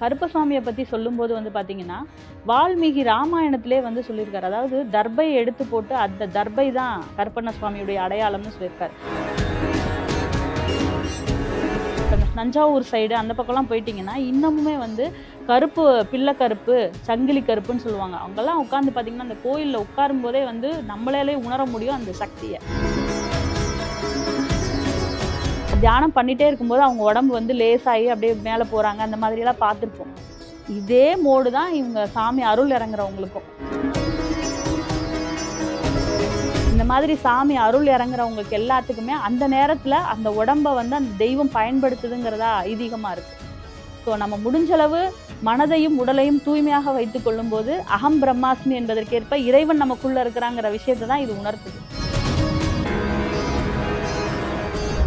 கருப்பசாமியை பற்றி சொல்லும்போது வந்து பார்த்தீங்கன்னா வால்மீகி ராமாயணத்திலே வந்து சொல்லியிருக்காரு. அதாவது தர்பை எடுத்து போட்டு அந்த தர்பை தான் கருப்பண்ண சுவாமியுடைய அடையாளம்னு சொல்லியிருக்காரு. தஞ்சாவூர் சைடு அந்த பக்கம்லாம் போயிட்டிங்கன்னா இன்னமுமே வந்து கருப்பு பிள்ளை கருப்பு சங்கிலி கருப்புன்னு சொல்லுவாங்க. அவங்கெல்லாம் உட்காந்து பார்த்தீங்கன்னா அந்த கோயிலில் உட்காரும் போதே வந்து நம்மளாலே உணர முடியும் அந்த சக்தியை. தியானம் பண்ணிட்டே இருக்கும்போது அவங்க உடம்பு வந்து லேசாகி அப்படியே மேலே போகிறாங்க அந்த மாதிரியெல்லாம் பார்த்துருப்போம். இதே மோடு தான் இவங்க சாமி அருள் இறங்குறவங்களுக்கும். இந்த மாதிரி சாமி அருள் இறங்குறவங்களுக்கு எல்லாத்துக்குமே அந்த நேரத்தில் அந்த உடம்பை வந்து அந்த தெய்வம் பயன்படுத்துதுங்கிறதா ஐதீகமாக இருக்குது ஸோ நம்ம முடிஞ்சளவு மனதையும் உடலையும் தூய்மையாக வைத்துக் கொள்ளும்போது அகம் பிரம்மாஸ்மி என்பதற்கேற்ப இறைவன் நமக்குள்ளே இருக்கிறாங்கிற விஷயத்தை தான் இது உணர்த்துது.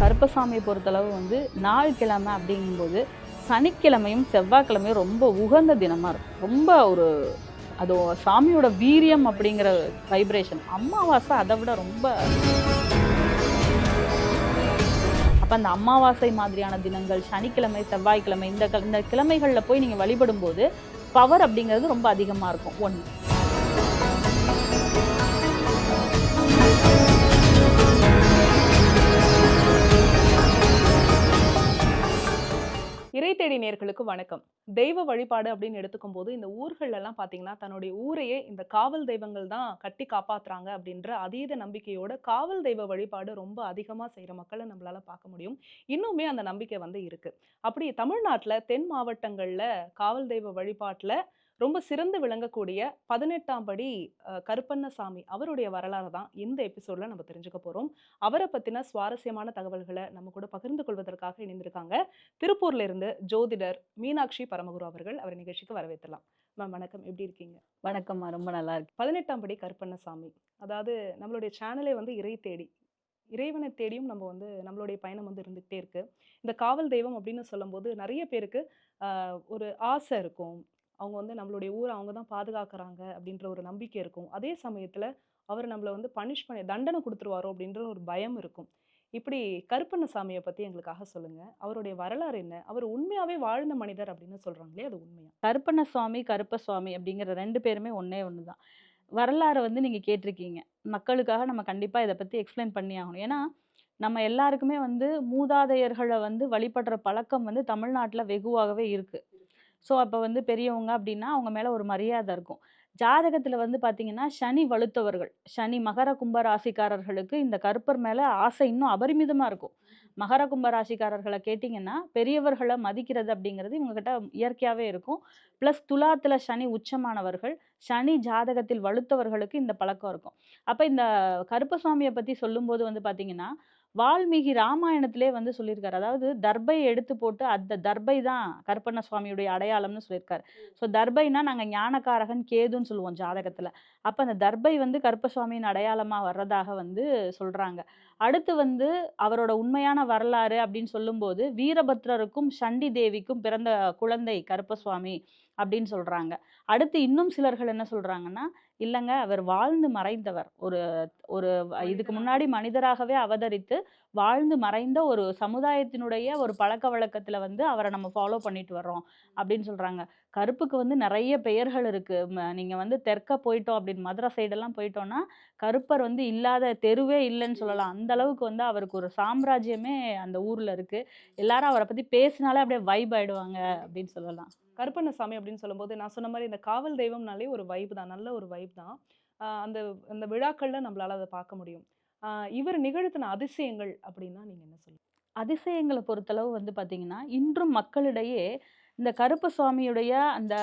கருப்பசாமியை பொறுத்தளவு வந்து நாள் கிழமை அப்படிங்கும்போது சனிக்கிழமையும் செவ்வாய்க்கிழமையும் ரொம்ப உகந்த தினமாக இருக்கும். ரொம்ப ஒரு அது சாமியோட வீரியம் அப்படிங்கிற வைப்ரேஷன் அமாவாசை அதை விட ரொம்ப அப்போ அந்த அமாவாசை மாதிரியான தினங்கள் சனிக்கிழமை செவ்வாய்க்கிழமை இந்த க- இந்த கிழமைகளில் போய் நீங்கள் வழிபடும்போது பவர் அப்படிங்கிறது ரொம்ப அதிகமாக இருக்கும். ஒன்று தேடி நேர்களுக்கு வணக்கம். தெய்வ வழிபாடு அப்படின்னு எடுத்துக்கும் போது இந்த ஊர்களெல்லாம் பார்த்தீங்கன்னா தன்னுடைய ஊரையே இந்த காவல் தெய்வங்கள் தான் கட்டி காப்பாத்துறாங்க அப்படின்ற அதீத நம்பிக்கையோட காவல் தெய்வ வழிபாடு ரொம்ப அதிகமாக செய்கிற மக்களை நம்மளால பார்க்க முடியும். இன்னுமே அந்த நம்பிக்கை வந்து இருக்கு. அப்படி தமிழ்நாட்டில் தென் மாவட்டங்களில் காவல் தெய்வ வழிபாட்டில் ரொம்ப சிறந்து விளங்கக்கூடிய பதினெட்டாம் படி கருப்பண்ணசாமி அவருடைய வரலாறு தான் இந்த எபிசோட்ல நம்ம தெரிஞ்சுக்க போறோம். அவரை பத்தின சுவாரஸ்யமான தகவல்களை நம்ம கூட பகிர்ந்து கொள்வதற்காக இணைந்திருக்காங்க. திருப்பூர்ல இருந்து ஜோதிடர் மீனாட்சி பரமகுரு அவர்கள் அவர் நிகழ்ச்சிக்கு வரவேற்றலாம். மேம் வணக்கம். எப்படி இருக்கீங்க? வணக்கம்மா. ரொம்ப நல்லா இருக்கு. பதினெட்டாம் படி கருப்பண்ணசாமி. அதாவது நம்மளுடைய சேனலே வந்து இறை தேடி இறைவனை தேடியும் நம்ம வந்து நம்மளுடைய பயணம் வந்து இருந்துகிட்டே இருக்கு. இந்த காவல் தெய்வம் அப்படின்னு சொல்லும்போது நிறைய பேருக்கு ஒரு ஆசை இருக்கும். அவங்க வந்து நம்மளுடைய ஊரை அவங்க தான் பாதுகாக்கிறாங்க அப்படின்ற ஒரு நம்பிக்கை இருக்கும். அதே சமயத்தில் அவர் நம்மளை வந்து பனிஷ் பண்ணி தண்டனை கொடுத்துருவாரோ அப்படின்ற ஒரு பயம் இருக்கும். இப்படி கருப்பண்ணசாமியை பற்றி எங்களுக்காக சொல்லுங்கள் அவருடைய வரலாறு என்ன? அவர் உண்மையாகவே வாழ்ந்த மனிதர் அப்படின்னு சொல்கிறாங்களே அது உண்மையா? கருப்பண்ண சுவாமி கருப்பசுவாமி அப்படிங்கிற ரெண்டு பேருமே ஒன்றே ஒன்று தான் வரலாறு வந்து நீங்கள் கேட்டிருக்கீங்க. மக்களுக்காக நம்ம கண்டிப்பாக இதை பற்றி எக்ஸ்பிளைன் பண்ணி ஆகணும். ஏன்னா நம்ம எல்லாருக்குமே வந்து மூதாதையர்களை வந்து வழிபடுற பழக்கம் வந்து தமிழ்நாட்டில் வெகுவாகவே இருக்குது ஸோ அப்போ வந்து பெரியவங்க அப்படின்னா அவங்க மேலே ஒரு மரியாதை இருக்கும். ஜாதகத்தில் வந்து பார்த்தீங்கன்னா சனி வலுத்தவர்கள் சனி மகர கும்ப ராசிக்காரர்களுக்கு இந்த கருப்பர் மேலே ஆசை இன்னும் அபரிமிதமாக இருக்கும். மகர கும்ப ராசிக்காரர்களை கேட்டிங்கன்னா பெரியவர்களை மதிக்கிறது அப்படிங்கிறது இவங்ககிட்ட இயற்கையாகவே இருக்கும். ப்ளஸ் துலாத்தில் சனி உச்சமானவர்கள் சனி ஜாதகத்தில் வலுத்தவர்களுக்கு இந்த பழக்கம் இருக்கும். அப்போ இந்த கருப்பசுவாமியை பற்றி சொல்லும்போது வந்து பார்த்தீங்கன்னா வால்மீகி ராமாயணத்திலே வந்து சொல்லியிருக்காரு. அதாவது தர்பை எடுத்து போட்டு அந்த தர்பை தான் கருப்பண்ண சுவாமியுடைய அடையாளம்னு சொல்லியிருக்காரு. ஸோ தர்பைனா நாங்கள் ஞானக்காரகன் கேதுன்னு சொல்லுவோம் ஜாதகத்தில். அப்போ அந்த தர்பை வந்து கருப்பசுவாமியின் அடையாளமாக வர்றதாக வந்து சொல்கிறாங்க அடுத்து வந்து அவரோட உண்மையான வரலாறு அப்படின்னு சொல்லும்போது வீரபத்ரருக்கும் சண்டி தேவிக்கும் பிறந்த குழந்தை கருப்பசுவாமி அப்படின்னு சொல்றாங்க. அடுத்து இன்னும் சிலர்கள் என்ன சொல்றாங்கன்னா இல்லைங்க அவர் வாழ்ந்து மறைந்தவர். ஒரு ஒரு இதுக்கு முன்னாடி மனிதராகவே அவதரித்து வாழ்ந்து மறைந்த ஒரு சமுதாயத்தினுடைய ஒரு பழக்க வழக்கத்துல வந்து அவரை நம்ம ஃபாலோ பண்ணிட்டு வர்றோம் அப்படின்னு சொல்றாங்க. கருப்புக்கு வந்து நிறைய பெயர்கள் இருக்கு. ம- நீங்க வந்து தெற்க போயிட்டோம் அப்படின்னு மதுரை சைடெல்லாம் போயிட்டோம்னா கருப்பர் வந்து இல்லாத தெருவே இல்லைன்னு சொல்லலாம். அந்த அளவுக்கு வந்து அவருக்கு ஒரு சாம்ராஜ்யமே அந்த ஊர்ல இருக்கு. எல்லாரும் அவரை பத்தி பேசினாலே அப்படியே வைப் ஆயிடுவாங்க அப்படின்னு சொல்லலாம். கருப்பண்ணசாமி அப்படின்னு சொல்லும்போது நான் சொன்ன மாதிரி இந்த காவல் தெய்வம்னாலே ஒரு வைப் தான். நல்ல ஒரு வைப் தான். அந்த அந்த விழாக்கள்ல நம்மளால அதை பார்க்க முடியும். இவர் நிகழ்த்தின அதிசயங்கள் அப்படின்னா நீங்கள் என்ன சொல்லுங்க அதிசயங்களை பொறுத்தளவு வந்து பார்த்தீங்கன்னா இன்றும் மக்களிடையே இந்த கருப்பசாமியுடைய அந்த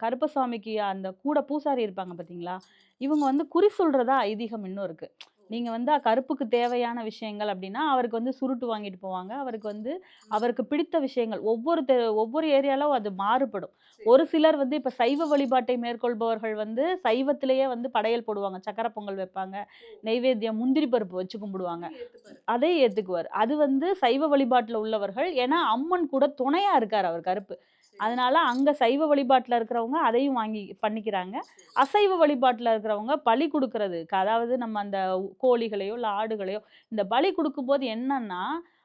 கருப்பசாமிக்கு அந்த கூட பூசாரி இருப்பாங்க பார்த்தீங்களா இவங்க வந்து குறி சொல்கிறதா ஐதீகம் இன்னும் இருக்குது நீங்க வந்து கருப்புக்கு தேவையான விஷயங்கள் அப்படின்னா அவருக்கு வந்து சுருட்டு வாங்கிட்டு போவாங்க. அவருக்கு வந்து அவருக்கு பிடித்த விஷயங்கள் ஒவ்வொரு தெ ஒவ்வொரு ஏரியாலும் அது மாறுபடும். ஒரு சிலர் வந்து இப்ப சைவ வழிபாட்டை மேற்கொள்பவர்கள் வந்து சைவத்திலேயே வந்து படையல் போடுவாங்க. சக்கரை பொங்கல் வைப்பாங்க. நெய்வேத்தியம் முந்திரி பருப்பு வச்சு கும்பிடுவாங்க. அதை ஏத்துக்குவார். அது வந்து சைவ வழிபாட்டுல உள்ளவர்கள். ஏன்னா அம்மன் கூட துணையா இருக்கார் அவர் கருப்பு. அதனால அங்கே சைவ வழிபாட்டில் இருக்கிறவங்க அதையும் வாங்கி பண்ணிக்கிறாங்க அசைவ வழிபாட்டில் இருக்கிறவங்க பலி கொடுக்கறது அதாவது நம்ம அந்த கோழிகளையோ இல்லை ஆடுகளையோ இந்த பலி கொடுக்கும்போது என்னன்னா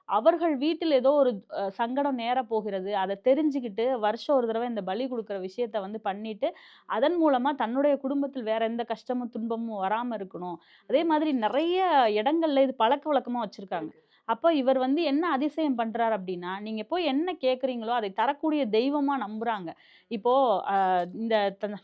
அவர்கள் வீட்டில் ஏதோ ஒரு சங்கடம் நேர போகிறது. அதை தெரிஞ்சுக்கிட்டு வருஷம் ஒரு தடவை இந்த பலி கொடுக்குற விஷயத்த வந்து பண்ணிட்டு, அதன் மூலமாக தன்னுடைய குடும்பத்தில் வேற எந்த கஷ்டமும், துன்பமும் வராமல் இருக்கணும். அதே மாதிரி நிறைய இடங்கள்ல இது பழக்க வழக்கமாக வச்சுருக்காங்க அப்போ இவர் வந்து என்ன அதிசயம் பண்ணுறார் அப்படின்னா நீங்கள் போய் என்ன கேட்குறீங்களோ அதை தரக்கூடிய தெய்வமாக நம்புகிறாங்க இப்போ இந்த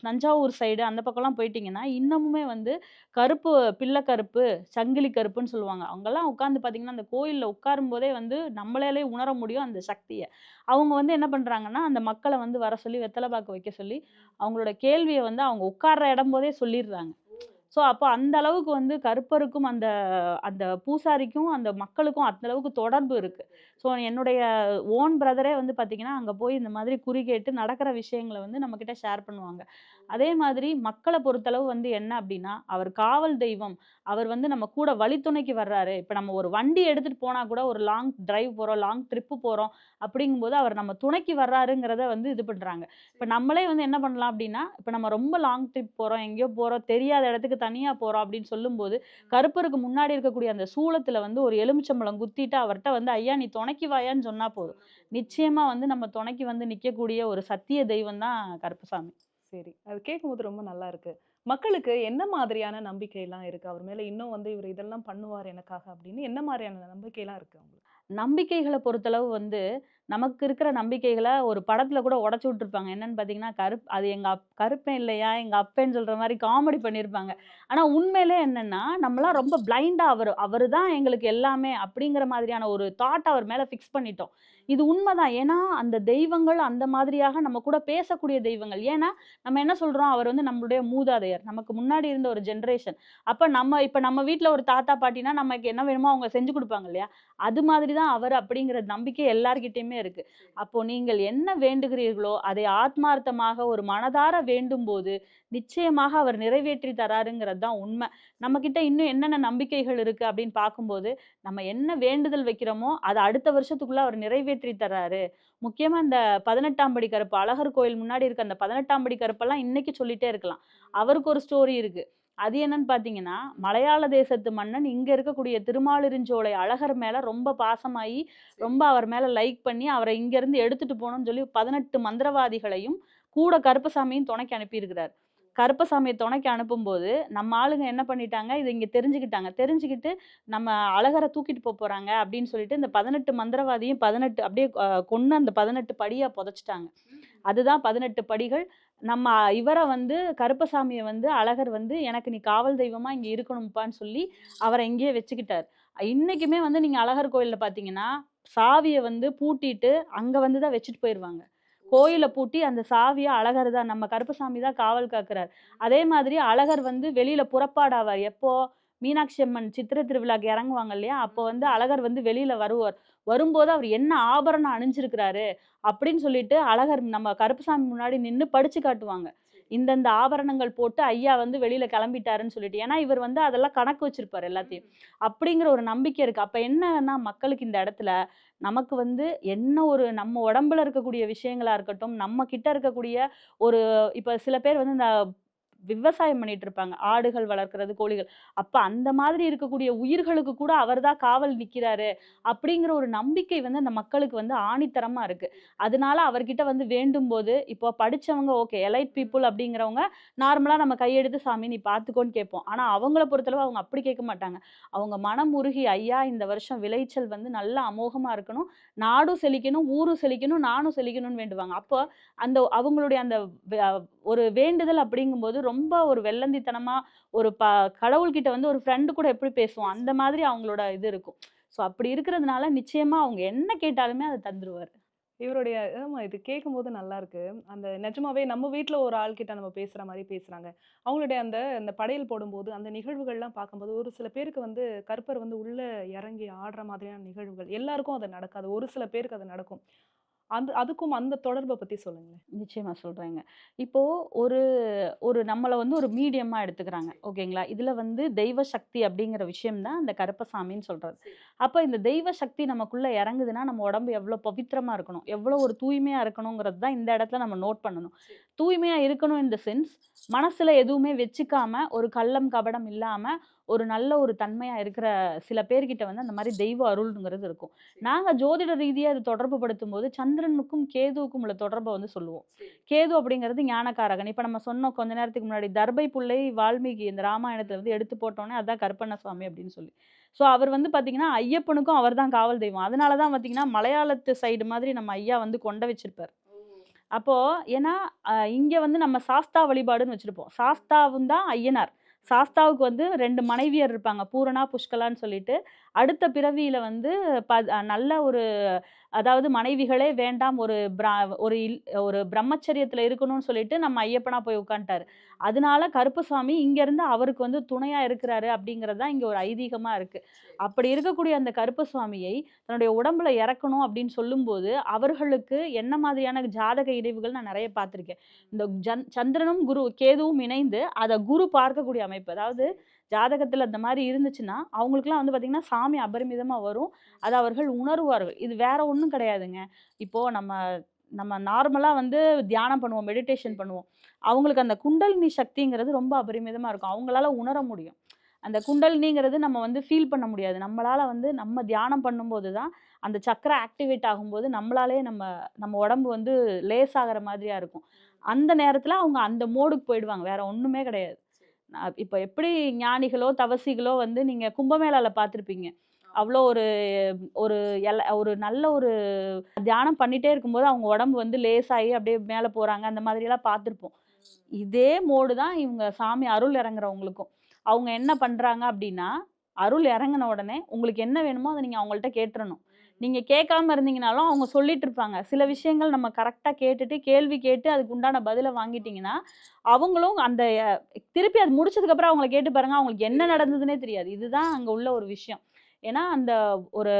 தஞ்சாவூர் சைடு அந்த பக்கம்லாம் போயிட்டீங்கன்னா, இன்னமுமே வந்து கருப்பு பிள்ளை கருப்பு, சங்கிலி கருப்புன்னு சொல்லுவாங்க. அவங்கெல்லாம் உட்காந்து பார்த்தீங்கன்னா, அந்த கோயிலில் உட்காரும்போதே வந்து நம்மளாலே உணர முடியும் அந்த சக்தியை. அவங்க வந்து என்ன பண்ணுறாங்கன்னா அந்த மக்களை வந்து வர சொல்லி வெத்தலை பாக்கு வைக்க சொல்லி, அவங்களோட கேள்வியை வந்து அவங்க உட்கார்ற இடம் போதே சொல்லிடுறாங்க. ஸோ அப்போ அந்த அளவுக்கு வந்து கருப்பருக்கும் அந்த அந்த பூசாரிக்கும், அந்த மக்களுக்கும் அந்த அளவுக்கு தொடர்பு இருக்கு. ஸோ என்னுடைய ஓன் பிரதரே வந்து பார்த்தீங்கன்னா, அங்கே போய் இந்த மாதிரி குறி கேட்டு நடக்கிற விஷயங்களை வந்து நம்மக்கிட்ட ஷேர் பண்ணுவாங்க. அதே மாதிரி மக்கள பொறுத்தளவு வந்து என்ன அப்டின்னா, அவர் காவல் தெய்வம். அவர் வந்து நம்ம கூட வழித்துணைக்கு வர்றாரு. இப்ப நம்ம ஒரு வண்டி எடுத்துட்டு போனா கூட ஒரு லாங் டிரைவ் போறோம், லாங் ட்ரிப் போறோம் அப்டிங்கும்போது அவர் நம்ம துணைக்கு வர்றாருங்கிறத வந்து இது பண்றாங்க. இப்ப நம்மளே வந்து என்ன பண்ணலாம் அப்டின்னா, இப்ப நம்ம ரொம்ப லாங் ட்ரிப் போறோம், எங்கேயோ போறோம், தெரியாத இடத்துக்கு தனியா போறோம் அப்டின்னு சொல்லும்போது, கருப்பருக்கு முன்னாடி இருக்கக்கூடிய அந்த சூலத்துல வந்து ஒரு எலுமிச்சம்பழம் குத்திட்டு அவர்ட்ட வந்து, "ஐயா நீ துணைக்கு வாயான்னு" சொன்னா போதும். நிச்சயமா வந்து நம்ம துணைக்கு வந்து நிக்கக்கூடிய ஒரு சத்திய தெய்வம் தான் கருப்பசாமி. சரி. அது கேட்கும்போது ரொம்ப நல்லா இருக்கு. மக்களுக்கு என்ன மாதிரியான நம்பிக்கையெல்லாம் இருக்கு? அவர் மேல இன்னும் வந்து இவரு இதெல்லாம் பண்ணுவார் எனக்காக அப்படின்னு என்ன மாதிரியான நம்பிக்கையெல்லாம் இருக்கு அவங்களுக்கு? நம்பிக்கைகளை பொறுத்தளவு வந்து, நமக்கு இருக்கிற நம்பிக்கைகளை ஒரு படத்தில் கூட உடச்சி விட்டுருப்பாங்க. என்னன்னு பார்த்தீங்கன்னா, கருப் அது எங்கள் அப் கருப்பேன் இல்லையா, எங்கள் அப்பேன்னு சொல்கிற மாதிரி காமெடி பண்ணியிருப்பாங்க. ஆனால் உண்மையிலே என்னென்னா நம்மலாம் ரொம்ப பிளைண்டாக அவர் அவர் தான் எங்களுக்கு எல்லாமே அப்படிங்கிற மாதிரியான ஒரு தாட் அவர் மேலே ஃபிக்ஸ் பண்ணிட்டோம். இது உண்மைதான் ஏன்னா, அந்த தெய்வங்கள் அந்த மாதிரியாக நம்ம கூட பேசக்கூடிய தெய்வங்கள். ஏன்னா, நம்ம என்ன சொல்கிறோம் அவர் வந்து நம்மளுடைய மூதாதையர். நமக்கு முன்னாடி இருந்த ஒரு ஜென்ரேஷன் அப்போ நம்ம இப்போ நம்ம வீட்டில் ஒரு தாத்தா, பாட்டினா நமக்கு என்ன வேணுமோ அவங்க செஞ்சு கொடுப்பாங்க இல்லையா? அது மாதிரி தான் அவர் அப்படிங்கிற நம்பிக்கை எல்லார்கிட்டயுமே இருக்கு. அப்போ நீங்கள் என்ன வேண்டுகிறீர்களோ, அதை ஆத்மார்த்தமாக ஒரு மனதார வேண்டும்போது, நிச்சயமாக அவர் நிறைவேற்றி தராருங்கிறது தான் உண்ம. நம்மகிட்ட இன்னும் என்னென்ன நம்பிக்கைகள் இருக்கு அப்படின்னு பார்க்கும்போது, நம்ம என்ன வேண்டுதல் வைக்கிறோமோ, அத அடுத்த வருஷத்துக்குள்ள அவர் நிறைவேற்றி தர்றாரு. முக்கியமா இந்த 18ஆம் படி கருப்பு, அழகர் கோயில் முன்னாடி இருக்க அந்த 18ஆம் படி கருப்பெல்லாம் இன்னைக்கு சொல்லிட்டே இருக்கலாம். அவருக்கு ஒரு ஸ்டோரி இருக்கு. அது என்னன்னு பார்த்தீங்கன்னா, மலையாள தேசத்து மன்னன் இங்க இருக்கக்கூடிய திருமாலிருஞ்சோலை அழகர் மேல ரொம்ப பாசமாயி, ரொம்ப அவர் மேல லைக் பண்ணி, அவர இங்கருந்து எடுத்துட்டு போணும்னு சொல்லி 18 மந்திரவாதிகளையும், கூட கருப்பசாமியும் துணைக்கு அனுப்பியிருக்கிறார். கருப்பசாமிய துணைக்கு அனுப்பும்போது, நம்ம ஆளுங்க என்ன பண்ணிட்டாங்க, இத இங்க தெரிஞ்சுக்கிட்டாங்க. தெரிஞ்சுக்கிட்டு, நம்ம அழகர தூக்கிட்டு போ போறாங்க அப்படின்னு சொல்லிட்டு, இந்த 18 மந்திரவாதியும் 18 அப்படியே அ கொன்னு அந்த 18 படியா புதைச்சுட்டாங்க. அதுதான் 18 படிகள். நம்ம இவரை வந்து கருப்பசாமியை வந்து அழகர் வந்து, "எனக்கு நீ காவல் தெய்வமாக இங்கே இருக்கணும்ப்பான்னு" சொல்லி அவரை இங்கேயே வச்சுக்கிட்டார் இன்றைக்குமே வந்து நீங்கள் அழகர் கோயிலில் பார்த்தீங்கன்னா, சாவியை வந்து பூட்டிட்டு, அங்கே வந்து தான் வச்சுட்டு போயிடுவாங்க கோயிலை பூட்டி அந்த சாவியை அழகர் தான் நம்ம கருப்பசாமி தான் காவல் காக்குறார். அதே மாதிரி அழகர் வந்து வெளியில் புறப்பாடாவார். எப்போ? மீனாட்சி அம்மன் சித்திரை திருவிழாக்கு இறங்குவாங்க இல்லையா? அப்போ வந்து அழகர் வந்து வெளியில் வருவார். வரும்போது அவர் என்ன ஆபரணம் அணிஞ்சிருக்கிறாரு, அப்படின்னு சொல்லிட்டு அழகர் நம்ம கருப்பசாமி முன்னாடி நின்னு படிச்சு காட்டுவாங்க. இந்தந்த ஆபரணங்கள் போட்டு ஐயா வந்து வெளியில கிளம்பிட்டாருன்னு சொல்லிட்டு. ஏன்னா, இவர் வந்து அதெல்லாம் கணக்கு வச்சிருப்பாரு எல்லாத்தையும். அப்படிங்கிற ஒரு நம்பிக்கை இருக்கு. அப்ப என்னன்னா, மக்களுக்கு இந்த இடத்துல, நமக்கு வந்து என்ன ஒரு நம்ம உடம்புல இருக்கக்கூடிய விஷயங்களா இருக்கட்டும், நம்ம கிட்ட இருக்கக்கூடிய ஒரு இப்ப சில பேர் வந்து இந்த விவசாயம் பண்ணிட்டு இருப்பாங்க. ஆடுகள் வளர்க்குறது கோழிகள். அப்ப அந்த மாதிரி இருக்கக்கூடிய உயிர்களுக்கு கூட அவர் தான் காவல் நிக்கிறாரு. அப்படிங்கிற ஒரு நம்பிக்கை வந்து அந்த மக்களுக்கு வந்து ஆணித்தரமா இருக்கு. அதனால அவர்கிட்ட வந்து வேண்டும் போது இப்போ படிச்சவங்க ஓகே. எலைட் பீப்புள் அப்படிங்கிறவங்க நார்மலா நம்ம கையெடுத்து சாமி நீ பார்த்துக்கோன்னு கேட்போம். ஆனா அவங்கள பொறுத்தளவு அவங்க அப்படி கேட்க மாட்டாங்க. அவங்க மனம் உருகி ஐயா இந்த வருஷம் விளைச்சல் வந்து நல்லா அமோகமா இருக்கணும். நாடும் செழிக்கணும், ஊரும் செழிக்கணும், நானும் செழிக்கணும்னு வேண்டுவாங்க. அப்போ அந்த அவங்களுடைய அந்த ஒரு வேண்டுதல் அப்படிங்கும்போது ரொம்ப ஒரு வெள்ளந்தித்தனமா ஒரு ப கடவுள்கிட்ட வந்து ஒரு ஃப்ரெண்டு கூட எப்படி பேசுவோம், அந்த மாதிரி அவங்களோட இது இருக்கும். ஸோ அப்படி இருக்கிறதுனால நிச்சயமா அவங்க என்ன கேட்டாலுமே அதை தந்துடுவார் இவருடைய ஆமாம் இது கேட்கும்போது நல்லா இருக்கு. அந்த நிஜமாவே நம்ம வீட்டில் ஒரு ஆள்கிட்ட நம்ம பேசுகிற மாதிரி பேசுகிறாங்க அவங்களுடைய அந்த அந்த படையல் போடும்போது, அந்த நிகழ்வுகள்லாம் பார்க்கும்போது, ஒரு சில பேருக்கு வந்து கருப்பர் வந்து உள்ளே இறங்கி ஆடுற மாதிரியான நிகழ்வுகள். எல்லாருக்கும் அது நடக்காது. ஒரு சில பேருக்கு அது நடக்கும். அந்த அதுக்கும் அந்த தொடர்ப பத்தி சொல்லுங்களேன். நிச்சயமா சொல்றேங்க. இப்போ ஒரு ஒரு நம்மள வந்து ஒரு மீடியமா எடுத்துக்கிறாங்க. ஓகேங்களா? இதுல வந்து தெய்வ சக்தி அப்படிங்கிற விஷயம் தான் அந்த கருப்பசாமின்னு சொல்றது. அப்ப இந்த தெய்வ சக்தி நமக்குள்ள இறங்குதுன்னா, நம்ம உடம்பு எவ்வளோ பவித்திரமா இருக்கணும், எவ்வளோ ஒரு தூய்மையா இருக்கணுங்கிறது தான் இந்த இடத்துல நம்ம நோட் பண்ணணும். தூய்மையா இருக்கணும் இன் த சென்ஸ், மனசுல எதுவுமே வச்சுக்காம, ஒரு கள்ளம், கபடம் இல்லாம, ஒரு நல்ல ஒரு தன்மையா இருக்கிற சில பேர்கிட்ட வந்து அந்த மாதிரி தெய்வ அருள்ங்கிறது இருக்கும். நாங்க ஜோதிட ரீதியா இது தொடர்பு படுத்தும்போது சந்திரனுக்கும் கேதுவுக்கும் உள்ள தொடர்பை வந்து சொல்லுவோம். கேது அப்படிங்கிறது ஞானக்காரகன். இப்ப நம்ம சொன்னோம் கொஞ்ச நேரத்துக்கு முன்னாடி தர்பை புள்ளை வால்மீகி இந்த ராமாயணத்துல வந்து எடுத்து போட்டோன்னே அதான் கருப்பண்ண சுவாமி அப்படின்னு சொல்லி. ஸோ அவர் வந்து பாத்தீங்கன்னா ஐயப்பனுக்கும் அவர் தான் காவல் தெய்வம். அதனால தான் பாத்தீங்கன்னா மலையாளத்து சைடு மாதிரி நம்ம ஐயா வந்து கொண்ட வச்சிருப்பார். அப்போ ஏன்னா இங்க வந்து நம்ம சாஸ்தா வழிபாடுன்னு வச்சிருப்போம். சாஸ்தாவும் தான் ஐயனார். சாஸ்தாவுக்கு வந்து ரெண்டு மனைவியர் இருப்பாங்க பூரணா புஷ்கலான்னு சொல்லிட்டு. அடுத்த பிறவியில வந்து ப நல்ல ஒரு அதாவது மனைவிகளே வேண்டாம் ஒரு பிரா ஒரு இல் ஒரு பிரம்மச்சரியத்துல இருக்கணும்னு சொல்லிட்டு நம்ம ஐயப்பனா போய் உட்காந்துட்டாரு அதனால கருப்பசாமி இங்க இருந்து அவருக்கு வந்து துணையா இருக்கிறாரு அப்படிங்கிறது தான் இங்க ஒரு ஐதீகமா இருக்கு. அப்படி இருக்கக்கூடிய அந்த கருப்பசுவாமியை தன்னுடைய உடம்புல இறக்கணும் அப்படின்னு சொல்லும்போது அவர்களுக்கு என்ன மாதிரியான ஜாதக இணைவுகள் நான் நிறைய பார்த்திருக்கேன். இந்த ஜன் சந்திரனும் குரு கேதுவும் இணைந்து அதை குரு பார்க்கக்கூடிய அமைப்பு அதாவது ஜாதகத்தில் அந்த மாதிரி இருந்துச்சுன்னா அவங்களுக்குலாம் வந்து பார்த்திங்கன்னா சாமி அபரிமிதமாக வரும். அது அவர்கள் உணர்வார்கள். இது வேற ஒன்றும் கிடையாதுங்க. இப்போது நம்ம நம்ம நார்மலாக வந்து தியானம் பண்ணுவோம் மெடிடேஷன் பண்ணுவோம். அவங்களுக்கு அந்த குண்டலினி சக்திங்கிறது ரொம்ப அபரிமிதமாக இருக்கும். அவங்களால உணர முடியும். அந்த குண்டலினிங்கிறது நம்ம வந்து ஃபீல் பண்ண முடியாது. நம்மளால் வந்து நம்ம தியானம் பண்ணும்போது தான் அந்த சக்கரை ஆக்டிவேட் ஆகும்போது நம்மளாலே நம்ம நம்ம உடம்பு வந்து லேஸ் ஆகிற மாதிரியா இருக்கும். அந்த நேரத்தில் அவங்க அந்த மோடுக்கு போயிடுவாங்க. வேற ஒன்றுமே கிடையாது. இப்போ எப்படி ஞானிகளோ தவசிகளோ வந்து நீங்க கும்பமேளால பார்த்திருப்பீங்க. அவ்வளோ ஒரு ஒரு எல ஒரு நல்ல ஒரு தியானம் பண்ணிட்டே இருக்கும்போது அவங்க உடம்பு வந்து லேசாகி அப்படியே மேலே போறாங்க. அந்த மாதிரியெல்லாம் பார்த்துருப்போம். இதே மோடு தான் இவங்க சாமி அருள் இறங்குறவங்களுக்கும். அவங்க என்ன பண்றாங்க அப்படின்னா அருள் இறங்கின உடனே உங்களுக்கு என்ன வேணுமோ அதை நீங்க அவங்கள்ட்ட கேட்டுறணும். நீங்கள் கேட்காம இருந்தீங்கனாலும் அவங்க சொல்லிட்டு இருப்பாங்க. சில விஷயங்கள் நம்ம கரெக்டாக கேட்டுட்டு கேள்வி கேட்டு அதுக்கு உண்டான பதிலை வாங்கிட்டீங்கன்னா அவங்களும் அந்த திருப்பி அது முடிச்சதுக்கப்புறம் அவங்கள கேட்டு பாருங்கள் அவங்களுக்கு என்ன நடந்ததுன்னே தெரியாது. இதுதான் அங்கே உள்ள ஒரு விஷயம். ஏன்னா அந்த ஒரு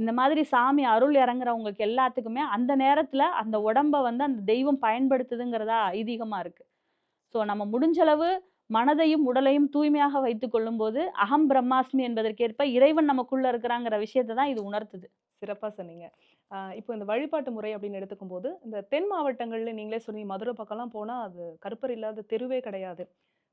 இந்த மாதிரி சாமி அருள் இறங்குறவங்களுக்கு எல்லாத்துக்குமே அந்த நேரத்தில் அந்த உடம்ப வந்து அந்த தெய்வம் பயன்படுத்துதுங்கிறதா ஐதீகமாக இருக்குது ஸோ நம்ம முடிஞ்சளவு மனதையும் உடலையும் தூய்மையாக வைத்து கொள்ளும்போது அகம் பிரம்மாஸ்மி என்பதற்கேற்ப இறைவன் நமக்குள்ள இருக்கிறாங்கிற விஷயத்தை தான் இது உணர்த்துது. சிறப்பாக சொன்னீங்க. இப்போ இந்த வழிபாட்டு முறை அப்படின்னு எடுத்துக்கும் போது இந்த தென் மாவட்டங்களில் நீங்களே சொன்னீங்க மதுரை பக்கம்லாம் போனால் அது கருப்பர் இல்லாத தெருவே கிடையாது.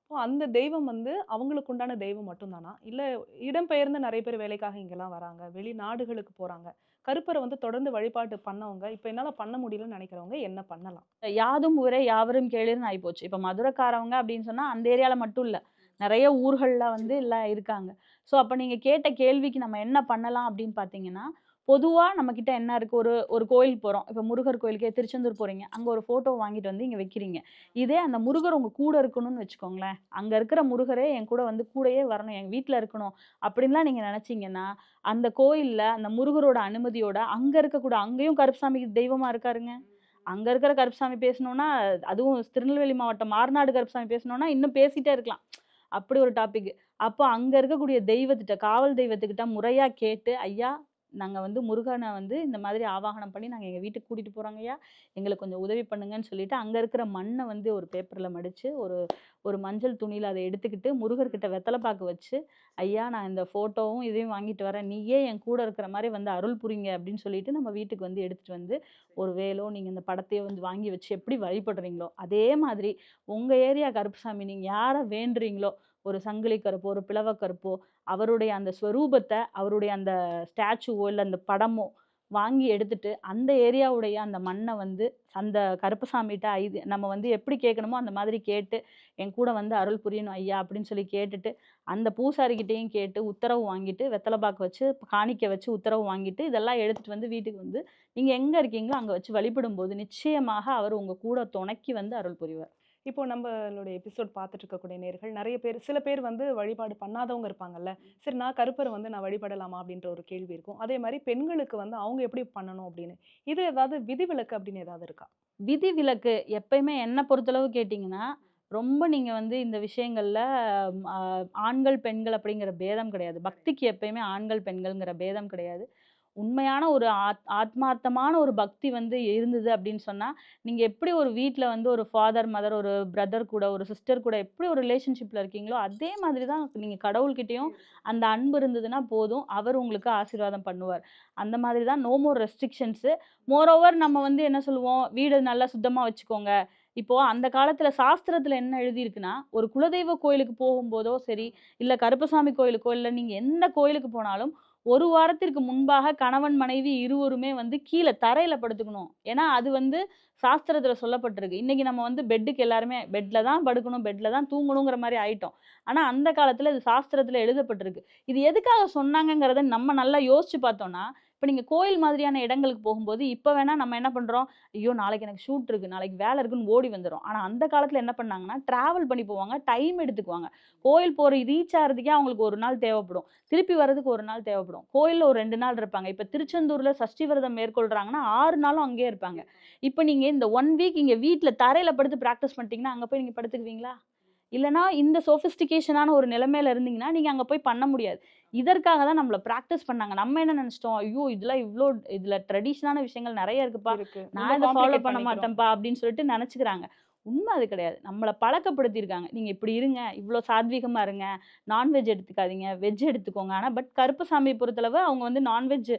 இப்போ அந்த தெய்வம் வந்து அவங்களுக்கு உண்டான தெய்வம் மட்டும்தானா? இல்லை இடம்பெயர்ந்து நிறைய பேர் வேலைக்காக இங்கெல்லாம் வராங்க வெளிநாடுகளுக்கு போகிறாங்க கருப்பரை வந்து தொடர்ந்து வழிபாட்டு பண்ணவங்க இப்போ என்னால் பண்ண முடியலன்னு நினைக்கிறவங்க என்ன பண்ணலாம்? யாதும் ஊரே யாவரும் கேளுன்னு ஆகிப்போச்சு இப்போ மதுரைக்காரவங்க அப்படின்னு சொன்னால் அந்த ஏரியாவில் மட்டும் இல்லை. நிறைய ஊர்களில் வந்து எல்லாம் இருக்காங்க. ஸோ அப்போ நீங்கள் கேட்ட கேள்விக்கு நம்ம என்ன பண்ணலாம் அப்படின்னு பார்த்தீங்கன்னா பொதுவாக நம்மக்கிட்ட என்ன இருக்குது ஒரு ஒரு கோயில் போகிறோம் இப்போ முருகர் கோயிலுக்கே திருச்செந்தூர் போகிறீங்க அங்கே ஒரு ஃபோட்டோ வாங்கிட்டு வந்து இங்கே வைக்கிறீங்க. இதே அந்த முருகர் உங்கள் கூட இருக்கணும்னு வச்சுக்கோங்களேன். அங்கே இருக்கிற முருகரே என் கூட வந்து கூடயே வரணும். எங்கள் வீட்டில் இருக்கணும். அப்படின்லாம் நீங்கள் நினச்சிங்கன்னா அந்த கோயிலில் அந்த முருகரோட அனுமதியோட அங்கே இருக்கக்கூட அங்கேயும் கருப்புசாமிக்கு தெய்வமாக இருக்காருங்க. அங்கே இருக்கிற கருப்புசாமி பேசணும்னா அதுவும் திருநெல்வேலி மாவட்டம் மார்நாடு கருப்புசாமி பேசணும்னா இன்னும் பேசிகிட்டே இருக்கலாம். அப்படி ஒரு டாபிக் அப்போ அங்கே இருக்கக்கூடிய தெய்வத்திட்ட காவல் தெய்வத்துக்கிட்ட முறையாக கேட்டு ஐயா நாங்க வந்து முருகனை வந்து இந்த மாதிரி ஆவாகனம் பண்ணி நாங்க எங்க வீட்டுக்கு கூட்டிட்டு போறோங்க ஐயா. எங்களுக்கு கொஞ்சம் உதவி பண்ணுங்கன்னு சொல்லிட்டு அங்க இருக்கிற மண்ணை வந்து ஒரு பேப்பர்ல மடிச்சு ஒரு ஒரு மஞ்சள் துணியில அதை எடுத்துக்கிட்டு முருகர்கிட்ட வெத்தலை பாக்கு வச்சு ஐயா நான் இந்த போட்டோவும் இதையும் வாங்கிட்டு வரேன். நீயே என் கூட இருக்கிற மாதிரி வந்து அருள் புரிங்க அப்படின்னு சொல்லிட்டு நம்ம வீட்டுக்கு வந்து எடுத்துட்டு வந்து ஒரு வேலோ நீங்க இந்த படத்தையோ வந்து வாங்கி வச்சு எப்படி வழிபடுறீங்களோ அதே மாதிரி உங்க ஏரியா கருப்புசாமி நீங்க யாரை வேண்டுறீங்களோ ஒரு சங்கிலி கருப்போ ஒரு பிளவ கருப்போ அவருடைய அந்த ஸ்வரூபத்தை அவருடைய அந்த ஸ்டாச்சுவோ இல்லை அந்த படமோ வாங்கி எடுத்துட்டு அந்த ஏரியாவுடைய அந்த மண்ணை வந்து அந்த கருப்பசாமிகிட்ட ஐது நம்ம வந்து எப்படி கேட்கணுமோ அந்த மாதிரி கேட்டு என் கூட வந்து அருள் புரியணும் ஐயா அப்படின்னு சொல்லி கேட்டுட்டு அந்த பூசாரிக்கிட்டேயும் கேட்டு உத்தரவு வாங்கிட்டு வெத்தலை பாக்கு வச்சு காணிக்க வச்சு உத்தரவு வாங்கிட்டு இதெல்லாம் எடுத்துட்டு வந்து வீட்டுக்கு வந்து நீங்கள் எங்கே இருக்கீங்களோ அங்கே வச்சு வழிபடும் போது நிச்சயமாக அவர் உங்கள் கூட துணைக்கி வந்து அருள் புரிவார். இப்போ நம்மளுடைய எபிசோட் பார்த்துட்டு இருக்கக்கூடிய நேர்கள் நிறைய பேர் சில பேர் வந்து வழிபாடு பண்ணாதவங்க இருப்பாங்கல்ல. சரி நான் கருப்பரை வந்து நான் வழிபடலாமா அப்படின்ற ஒரு கேள்வி இருக்கும். அதே மாதிரி பெண்களுக்கு வந்து அவங்க எப்படி பண்ணணும் அப்படின்னு. இது ஏதாவது விதிவிலக்கு அப்படின்னு ஏதாவது இருக்கா? விதி விலக்கு எப்பயுமே என்ன பொறுத்தளவு கேட்டிங்கன்னா ரொம்ப நீங்கள் வந்து இந்த விஷயங்களில் ஆண்கள் பெண்கள் அப்படிங்கிற பேதம் கிடையாது. பக்திக்கு எப்பயுமே ஆண்கள் பெண்கள்ங்கிற பேதம் கிடையாது. உண்மையான ஒரு ஆத் ஆத்மார்த்தமான ஒரு பக்தி வந்து இருந்தது அப்படின்னு சொன்னால் நீங்கள் எப்படி ஒரு வீட்டில் வந்து ஒரு ஃபாதர் மதர் ஒரு பிரதர் கூட ஒரு சிஸ்டர் கூட எப்படி ஒரு ரிலேஷன்ஷிப்பில் இருக்கீங்களோ அதே மாதிரி தான் நீங்கள் கடவுள்கிட்டையும் அந்த அன்பு இருந்ததுன்னா போதும். அவர் உங்களுக்கு ஆசீர்வாதம் பண்ணுவார். அந்த மாதிரி தான் நோ மோர் ரெஸ்ட்ரிக்ஷன்ஸு மோரோவர் நம்ம வந்து என்ன சொல்லுவோம்? வீடு நல்லா சுத்தமாக வச்சுக்கோங்க. இப்போ அந்த காலத்துல சாஸ்திரத்துல என்ன எழுதியிருக்குன்னா, ஒரு குலதெய்வ கோயிலுக்கு போகும்போதோ சரி, இல்ல கருப்பசாமி கோயிலுக்கோ, இல்ல நீங்க எந்த கோயிலுக்கு போனாலும், ஒரு வாரத்திற்கு முன்பாக கணவன், மனைவி இருவருமே வந்து கீழே தரையில் படுத்துக்கணும். ஏன்னா, அது வந்து சாஸ்திரத்தில் சொல்லப்பட்டிருக்கு. இன்றைக்கி நம்ம வந்து பெட்டுக்கு எல்லாருமே பெட்டில் தான் படுக்கணும், பெட்டில் தான் தூங்கணுங்கிற மாதிரி ஆயிட்டோம். ஆனால் அந்த காலத்தில் இது சாஸ்திரத்தில் எழுதப்பட்டிருக்கு. இது எதுக்காக சொன்னாங்கங்கிறத நம்ம நல்லா யோசித்து பார்த்தோன்னா இப்போ நீங்கள் கோயில் மாதிரியான இடங்களுக்கு போகும்போது, இப்போ வேணால் நம்ம என்ன பண்ணுறோம் ஐயோ! நாளைக்கு எனக்கு ஷூட் இருக்குது நாளைக்கு வேலை இருக்குன்னு ஓடி வந்துடும் ஆனால் அந்த காலத்தில் என்ன பண்ணாங்கன்னா, ட்ராவல் பண்ணி போவாங்க, டைம் எடுத்துக்குவாங்க. கோயில் போகிற ரீச் ஆகிறதுக்கே அவங்களுக்கு ஒரு நாள் தேவைப்படும். திருப்பி வர்றதுக்கு ஒரு நாள் தேவைப்படும். கோயிலில் ஒரு ரெண்டு நாள் இருப்பாங்க. இப்போ திருச்செந்தூரில் சஷ்டி விரதம் மேற்கொள்கிறாங்கன்னா ஆறு நாளும் அங்கேயே இருப்பாங்க. இப்போ நீங்கள் இந்த ஒன் வீக் இங்கே வீட்டில் தரையில் படுத்து ப்ராக்டிஸ் பண்ணிட்டீங்கன்னா, அங்கே போய் நீங்கள் படுத்துக்குவீங்களா? இல்லன்னா, இந்த சொஃபிஸ்டிகேஷனான ஒரு நிலைமையில இருந்தீங்கன்னா, நீங்க அங்க போய் பண்ண முடியாது. இதற்காக தான் நம்மள பிராக்டிஸ் பண்ணாங்க. நம்ம என்ன நெனச்சுட்டோம், ஐயோ! இதெல்லாம் இவ்ளோ இதுல ட்ரெடிஷனான விஷயங்கள் நெறைய இருக்குப்பா. இருக்கு. நான் இத ஃபாலோ பண்ண. மாட்டேன்ப்பா அப்படின்னு சொல்லிட்டு நெனச்சுக்கிறாங்க. உண்ம அது கிடையாது. நம்மள பழக்கப்படுத்தியிருக்காங்க. நீங்க இப்படி இருங்க, இவ்ளோ சாத்வீகமா இருங்க, நான்வெஜ் எடுத்துக்காதீங்க, வெஜ் எடுத்துக்கோங்க. ஆனா, பட் கருப்பசாமிய பொறுத்தளவு அவங்க வந்து நான்வெஜ்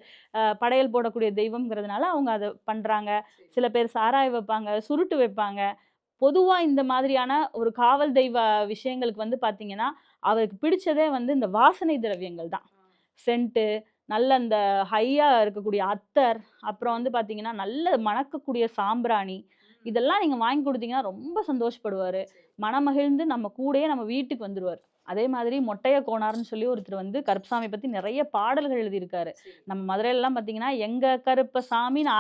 படையல் போடக்கூடிய தெய்வம்ங்கிறதுனால அவங்க அத பண்றாங்க. சில பேர் சாராயம் வைப்பாங்க, சுருட்டு வைப்பாங்க. பொதுவா இந்த மாதிரியான ஒரு காவல் தெய்வ விஷயங்களுக்கு வந்து பார்த்தீங்கன்னா, அவருக்கு பிடிச்சதே வந்து இந்த வாசனை திரவியங்கள் தான். சென்ட்டு, நல்ல இந்த ஹையா இருக்கக்கூடிய அத்தர், அப்புறம் வந்து பார்த்தீங்கன்னா, நல்ல மணக்கக்கூடிய சாம்பிராணி, இதெல்லாம் நீங்க வாங்கி குடுத்தீங்கன்னா ரொம்ப சந்தோஷப்படுவாரு. மனமகிழ்ந்து நம்ம கூடயே நம்ம வீட்டுக்கு வந்துருவாரு. அதே மாதிரி மொட்டைய கோனார்ன்னு சொல்லி ஒருத்தர் வந்து கருப்பசாமி பத்தி நெறைய பாடல்கள் எழுதியிருக்காரு. நம்ம மதுரையிலலாம் பார்த்தீங்கன்னா, எங்க கருப்பசாமின்னு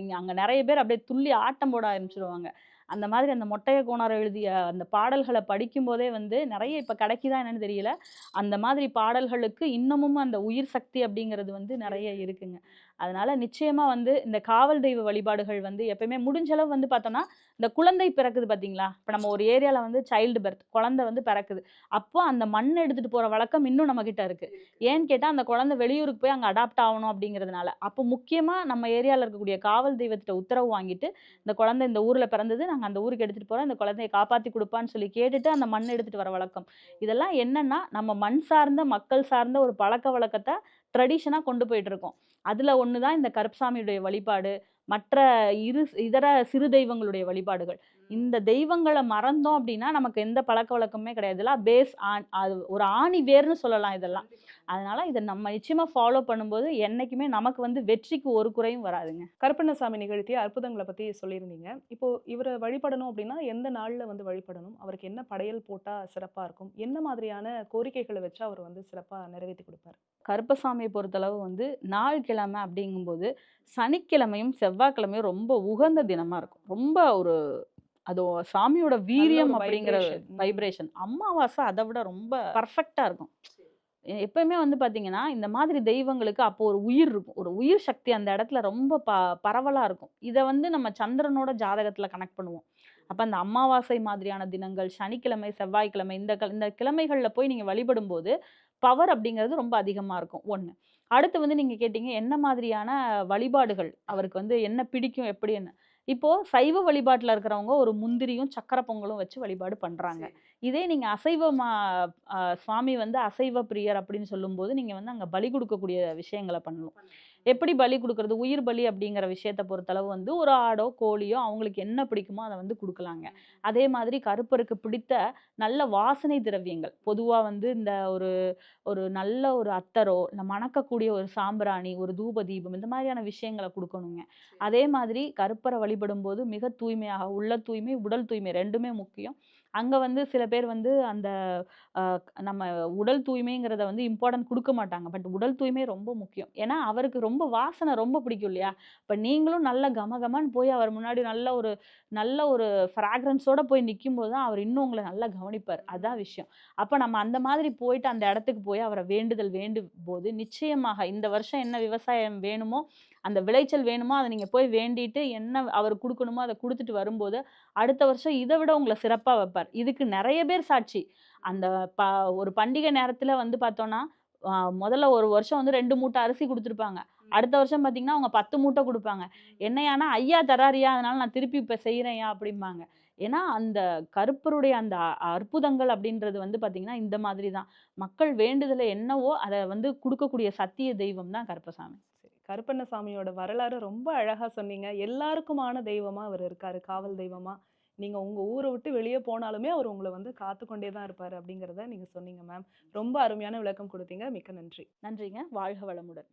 இங்க அங்க நெறைய பேர் அப்படியே துள்ளி ஆட்டம் போட ஆரம்பிச்சுருவாங்க. அந்த மாதிரி அந்த மொட்டைய கோனார் எழுதிய அந்த பாடல்களை படிக்கும்போதே வந்து நிறைய இப்போ கிடைக்குதா என்னன்னு தெரியல. அந்த மாதிரி பாடல்களுக்கு இன்னமும் அந்த உயிர் சக்தி அப்படிங்கிறது வந்து நிறைய இருக்குங்க. அதனால நிச்சயமா வந்து இந்த காவல் தெய்வ வழிபாடுகள் வந்து எப்பயுமே முடிஞ்ச அளவு வந்து பார்த்தோம்னா, இந்த குழந்தை பிறக்குது பார்த்தீங்களா? இப்ப நம்ம ஒரு ஏரியால வந்து சைல்டு பர்த் குழந்தை வந்து பிறக்குது. அப்போ அந்த மண் எடுத்துட்டு போற வழக்கம் இன்னும் நம்மகிட்ட இருக்கு. ஏன்னு கேட்டா, அந்த குழந்தை வெளியூருக்கு போய் அங்க அடாப்ட் ஆவணும் அப்படிங்கிறதுனால. அப்போ முக்கியமா நம்ம ஏரியால இருக்கக்கூடிய காவல் தெய்வத்திட்ட உத்தரவு வாங்கிட்டு, இந்த குழந்தை இந்த ஊர்ல பிறந்தது, நாங்க அந்த ஊருக்கு எடுத்துட்டு போறோம். இந்த குழந்தைய காப்பாத்தி குடுப்பான்னு சொல்லி கேட்டுட்டு அந்த மண் எடுத்துட்டு வர வழக்கம். இதெல்லாம் என்னன்னா, நம்ம மண் சார்ந்த, மக்கள் சார்ந்த ஒரு பழக்கவழக்கத்த ட்ரெடிஷனா கொண்டு போயிட்டு இருக்கோம். அதில் ஒன்று தான் இந்த கருப்பசாமியுடைய வழிபாடு, மற்ற இரு இதர சிறு தெய்வங்களுடைய வழிபாடுகள். இந்த தெய்வங்கள மறந்தோம் அப்படின்னா, நமக்கு எந்த பழக்கவழக்கமுமே கிடையாது. இதெல்லாம் பேஸ் ஆன் அது ஒரு ஆணி வேர்ன்னு சொல்லலாம் இதெல்லாம். அதனால இத நம்ம நிச்சயமா ஃபாலோ பண்ணும்போது, என்னைக்குமே நமக்கு வந்து வெற்றிக்கு ஒரு குறையும் வராதுங்க. கருப்பண்ணசாமி நிகழ்த்திய அற்புதங்கள பத்தி சொல்லியிருந்தீங்க. இப்போ இவர வழிபடணும் அப்படின்னா, எந்த நாள்ல வந்து வழிபடணும்? அவருக்கு என்ன படையல் போட்டா சிறப்பா இருக்கும்? என்ன மாதிரியான கோரிக்கைகள வச்சு அவர் வந்து சிறப்பா நிறைவேத்தி குடுப்பாரு? கருப்பசாமிய பொறுத்தளவு வந்து நாள் கிழமை அப்படிங்கும்போது, சனிக்கிழமையும், செவ்வாய்க்கிழமையும் ரொம்ப உகந்த தினமா இருக்கும். ரொம்ப ஒரு அது சாமியோட வீரியம் அப்படிங்கிற வைப்ரேஷன். அமாவாசை அத விட ரொம்ப பெர்ஃபெக்ட்டா இருக்கும். எப்பயுமே வந்து பார்த்தீங்கன்னா, இந்த மாதிரி தெய்வங்களுக்கு அப்போ ஒரு உயிர் இருக்கும். ஒரு உயிர் சக்தி அந்த இடத்துல ரொம்ப ப பரவலா இருக்கும். இத வந்து நம்ம சந்திரனோட ஜாதகத்துல கனெக்ட் பண்ணுவோம். அப்ப அந்த அமாவாசை மாதிரியான தினங்கள், சனிக்கிழமை, செவ்வாய்க்கிழமை இந்த க இந்த கிழமைகள்ல போய் நீங்க வழிபடும்போது, பவர் அப்படிங்கிறது ரொம்ப அதிகமா இருக்கும். 1. அடுத்து வந்து நீங்க கேட்டீங்க, என்ன மாதிரியான வழிபாடுகள் அவருக்கு வந்து என்ன பிடிக்கும் எப்படின்னு. இப்போ சைவ வழிபாட்டுல இருக்கிறவங்க ஒரு முந்திரியும், சர்க்கரை பொங்கலும் வச்சு வழிபாடு பண்றாங்க. இதே நீங்க அசைவமா அ சுவாமி வந்து அசைவ பிரியர் அப்படின்னு சொல்லும்போது, நீங்க வந்து அங்க பலி குடுக்கக்கூடிய விஷயங்கள பண்ணணும். எப்படி பலி குடுக்குறது? உயிர் பலி அப்படிங்கிற விஷயத்த பொறுத்தளவு வந்து ஒரு ஆடோ, கோழியோ அவங்களுக்கு என்ன பிடிக்குமோ அத வந்து குடுக்கலாங்க. அதே மாதிரி கருப்பருக்கு பிடித்த நல்ல வாசனை திரவியங்கள். பொதுவா வந்து இந்த ஒரு ஒரு நல்ல ஒரு அத்தரோ, இல்ல மணக்கக்கூடிய ஒரு சாம்பிராணி, ஒரு தூப தீபம் இந்த மாதிரியான விஷயங்கள குடுக்கணுங்க. அதே மாதிரி கருப்பர வழிபடும்போது மிக தூய்மையாக உள்ள தூய்மை, உடல் தூய்மை 2மே முக்கியம். அங்கே வந்து சில பேர் வந்து அந்த நம்ம உடல் தூய்மைங்கிறத வந்து இம்பார்ட்டன்ட் கொடுக்க மாட்டாங்க. பட் உடல் தூய்மை ரொம்ப முக்கியம். ஏன்னா, அவருக்கு ரொம்ப வாசனை ரொம்ப பிடிக்கும் இல்லையா? இப்போ நீங்களும் நல்ல கமகமான்னு போய் அவர் முன்னாடி நல்ல ஒரு நல்ல ஒரு ஃப்ராக்ரன்ஸோட போய் நிக்கும்போது தான் அவர் இன்னும் உங்களை நல்லா கவனிப்பார். அதான் விஷயம். அப்போ நம்ம அந்த மாதிரி போயிட்டு அந்த இடத்துக்கு போய் அவரை வேண்டுதல் வேண்டும் போது நிச்சயமாக இந்த வருஷம் என்ன விவசாயம் வேணுமோ, அந்த விளைச்சல் வேணுமோ, அத நீங்க போய் வேண்டிட்டு என்ன அவருக்கு குடுக்கணுமோ அத குடுத்துட்டு வரும்போது, அடுத்த வருஷம் இத விட உங்கள சிறப்பா வைப்பார். இதுக்கு நெறைய பேர் சாட்சி. அந்த ப ஒரு பண்டிகை நேரத்துல வந்து பார்த்தோம்னா, அ முதல்ல ஒரு வருஷம் வந்து 2 மூட்டை அரிசி குடுத்துருப்பாங்க. அடுத்த வருஷம் பார்த்தீங்கன்னா, அவங்க 10 மூட்டை குடுப்பாங்க. என்னையான்னா, "ஐயா தர்றாருய்யா, அதனால நான் திருப்பி இப்ப செய்றேன்யா" அப்படிம்பாங்க. ஏன்னா, அந்த கருப்பருடைய அந்த அற்புதங்கள் அப்படின்றது வந்து பார்த்தீங்கன்னா, இந்த மாதிரி தான். மக்கள் வேண்டுதல என்னவோ அத வந்து குடுக்கக்கூடிய சத்திய தெய்வம் தான் கருப்பசாமி. கருப்பண்ணசாமியோட வரலாறு ரொம்ப அழகாக சொன்னீங்க. எல்லாருக்குமான தெய்வமாக அவர் இருக்காரு. காவல் தெய்வமாக நீங்கள் உங்கள் ஊரை விட்டு வெளியே போனாலுமே அவர் உங்களை வந்து காத்துக்கொண்டே தான் இருப்பார் அப்படிங்கிறத நீங்கள் சொன்னீங்க மேம் ரொம்ப அருமையான விளக்கம் கொடுத்தீங்க. மிக்க நன்றி. நன்றிங்க. வாழ்க வளமுடன்.